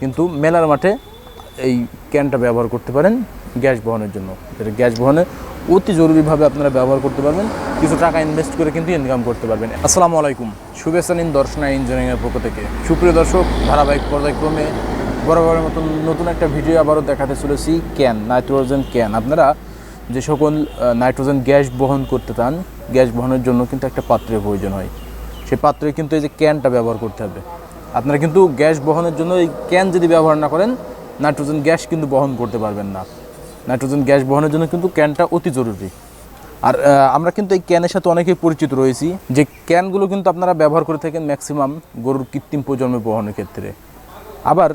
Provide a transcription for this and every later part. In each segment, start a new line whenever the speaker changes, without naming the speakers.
কিন্তু মেলার মাঠে এই ক্যানটা ব্যবহার করতে পারেন গ্যাস বহনের জন্য। এটা গ্যাস বহনে অতি জরুরিভাবে আপনারা ব্যবহার করতে পারবেন, কিছু টাকা ইনভেস্ট করে কিন্তু ইনকাম করতে পারবেন। আসসালামু আলাইকুম, শুভেচ্ছা নিন দর্শনা ইঞ্জিনিয়ারিংয়ের পক্ষ থেকে। সুপ্রিয় দর্শক, ধারাবাহিক পর্যায়ক্রমে বরাবরের মতন নতুন একটা ভিডিও আবারও দেখাতে চলেছি ক্যান নাইট্রোজেন ক্যান আপনারা যে সকল নাইট্রোজেন গ্যাস বহন করতে চান, গ্যাস বহনের জন্য কিন্তু একটা পাত্রের প্রয়োজন হয়। সেই পাত্রে কিন্তু এই যে ক্যানটা ব্যবহার করতে হবে। আপনারা কিন্তু গ্যাস বহনের জন্য এই ক্যান যদি ব্যবহার না করেন, নাইট্রোজেন গ্যাস কিন্তু বহন করতে পারবেন না। নাইট্রোজেন গ্যাস বহনের জন্য কিন্তু ক্যানটা অতি জরুরি। আর আমরা কিন্তু এই ক্যানের সাথে অনেকেই পরিচিত রয়েছি, যে ক্যানগুলো কিন্তু আপনারা ব্যবহার করে থাকেন ম্যাক্সিমাম গরুর কৃত্রিম প্রজন্মে বহনের ক্ষেত্রে। আবার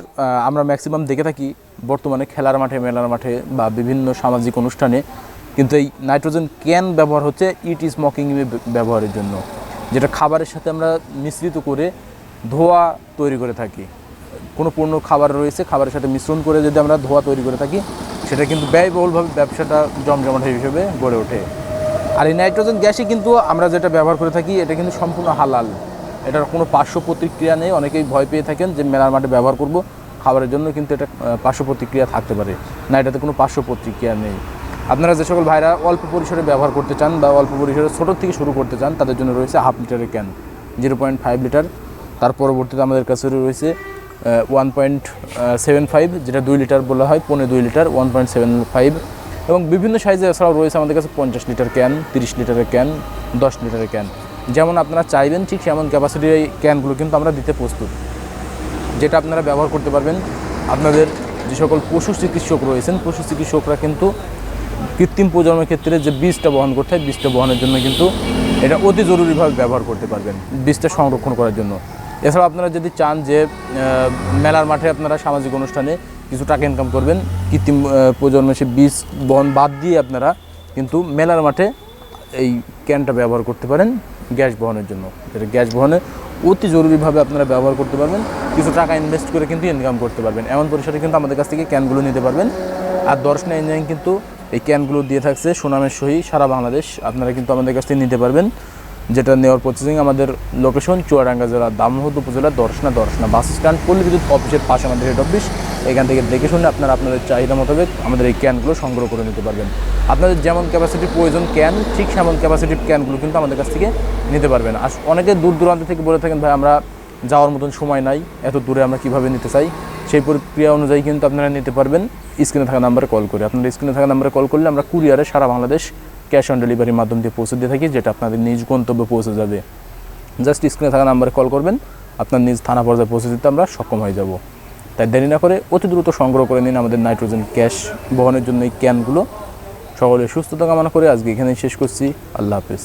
আমরা ম্যাক্সিমাম দেখে থাকি, বর্তমানে খেলার মাঠে, মেলার মাঠে বা বিভিন্ন সামাজিক অনুষ্ঠানে কিন্তু এই নাইট্রোজেন ক্যান ব্যবহার হচ্ছে ইট স্মোকিং ব্যবহারের জন্য, যেটা খাবারের সাথে আমরা মিশ্রিত করে ধোয়া তৈরি করে থাকি। কোনো পণ্য খাবার রয়েছে, খাবারের সাথে মিশ্রণ করে যদি আমরা ধোয়া তৈরি করে থাকি, সেটা কিন্তু ব্যয়বহুলভাবে ব্যবসাটা জমজমাট হিসেবে গড়ে ওঠে। আর এই নাইট্রোজেন গ্যাসই কিন্তু আমরা যেটা ব্যবহার করে থাকি, এটা কিন্তু সম্পূর্ণ হালাল। এটার কোনো পার্শ্ব প্রতিক্রিয়া নেই, অনেকেই ভয় পেয়ে থাকেন যে মেলার মাঠে ব্যবহার করব, খাবারের জন্য কিন্তু এটা পার্শ্ব প্রতিক্রিয়া থাকতে পারে। না এটাতে কোনো পার্শ্ব প্রতিক্রিয়া নেই। আপনারা যে সকল ভাইরা অল্প পরিসরে ব্যবহার করতে চান বা অল্প পরিসরে ছোটো থেকে শুরু করতে চান, তাদের জন্য রয়েছে হাফ লিটারের can, zero point five litre. তার পরবর্তীতে আমাদের কাছে রয়েছে ওয়ান পয়েন্ট সেভেন ফাইভ যেটা দুই লিটার বলা হয় পনেরো দুই litre one point seven five এবং বিভিন্ন সাইজে এছাড়াও রয়েছে আমাদের কাছে পঞ্চাশ লিটার ক্যান তিরিশ লিটারের ক্যান দশ লিটারের ক্যান যেমন আপনারা চাইবেন ঠিক সেমন ক্যাপাসিটির এই ক্যানগুলো কিন্তু আমরা দিতে প্রস্তুত। যেটা আপনারা ব্যবহার করতে পারবেন। আপনাদের যে সকল পশু চিকিৎসক রয়েছেন, পশু চিকিৎসকরা কিন্তু কৃত্রিম প্রজন্মের ক্ষেত্রে যে বীজটা বহন করতে হয়, বীজটা বহনের জন্য কিন্তু এটা অতি জরুরিভাবে ব্যবহার করতে পারবেন বীজটা সংরক্ষণ করার জন্য। এছাড়াও আপনারা যদি চান যে মেলার মাঠে আপনারা সামাজিক অনুষ্ঠানে কিছু টাকা ইনকাম করবেন কৃত্রিম আহ, প্রজন্মের সে বীজ বন বাদ দিয়ে আপনারা কিন্তু মেলার মাঠে এই ক্যানটা ব্যবহার করতে পারেন গ্যাস বহনের জন্য। এটা গ্যাস বহনে অতি জরুরিভাবে আপনারা ব্যবহার করতে পারবেন কিছু টাকা ইনভেস্ট করে কিন্তু ইনকাম করতে পারবেন। এমন পরিসরে কিন্তু আমাদের কাছ থেকে ক্যানগুলো নিতে পারবেন। আর দর্শনা ইঞ্জিনিয়ারিং কিন্তু এই ক্যানগুলো দিয়ে থাকছে সুনামের সহি সারা বাংলাদেশ আপনারা কিন্তু আমাদের কাছ থেকে নিতে পারবেন। যেটা নেওয়ার প্রসেসিং আমাদের লোকেশন চুয়াডাঙ্গা জেলা দামহদ উপজেলা, দর্শনা দর্শনা বাস স্ট্যান্ড পল্লী বিদ্যুৎ অফিসের পাশে আমাদের হেড অফিস এখান থেকে দেখে শুনে আপনারা আপনাদের চাহিদা মোতাবেক আমাদের এই ক্যানগুলো সংগ্রহ করে নিতে পারবেন। আপনাদের যেমন ক্যাপাসিটি প্রয়োজন ক্যান ঠিক সেমন ক্যাপাসিটির ক্যানগুলো কিন্তু আমাদের কাছ থেকে নিতে পারবেন। আর অনেকে দূর দূরান্ত থেকে বলে থাকেন, ভাই, আমরা যাওয়ার মতন সময় নাই, এত দূরে আমরা কীভাবে নিতে চাই? সেই প্রক্রিয়া অনুযায়ী কিন্তু আপনারা নিতে পারবেন। স্ক্রিনে থাকা নাম্বারে কল করে। আপনারা স্ক্রিনে থাকা নাম্বারে কল করলে আমরা কুরিয়ারে সারা বাংলাদেশ ক্যাশ অন ডেলিভারির মাধ্যম দিয়ে পৌঁছে দিয়ে থাকি, যেটা আপনাদের নিজ গন্তব্যে পৌঁছে যাবে। জাস্ট স্ক্রিনে থাকা নাম্বারে কল করবেন, আপনার নিজ থানা পর্যায়ে পৌঁছে দিতে আমরা সক্ষম হয়ে যাব। তাই দেরি না করে অতি দ্রুত সংগ্রহ করে নিন আমাদের নাইট্রোজেন ক্যাশ বহনের জন্য এই ক্যানগুলো। সকলে সুস্থতা কামনা করে আজকে এখানেই শেষ করছি। আল্লাহ হাফেজ।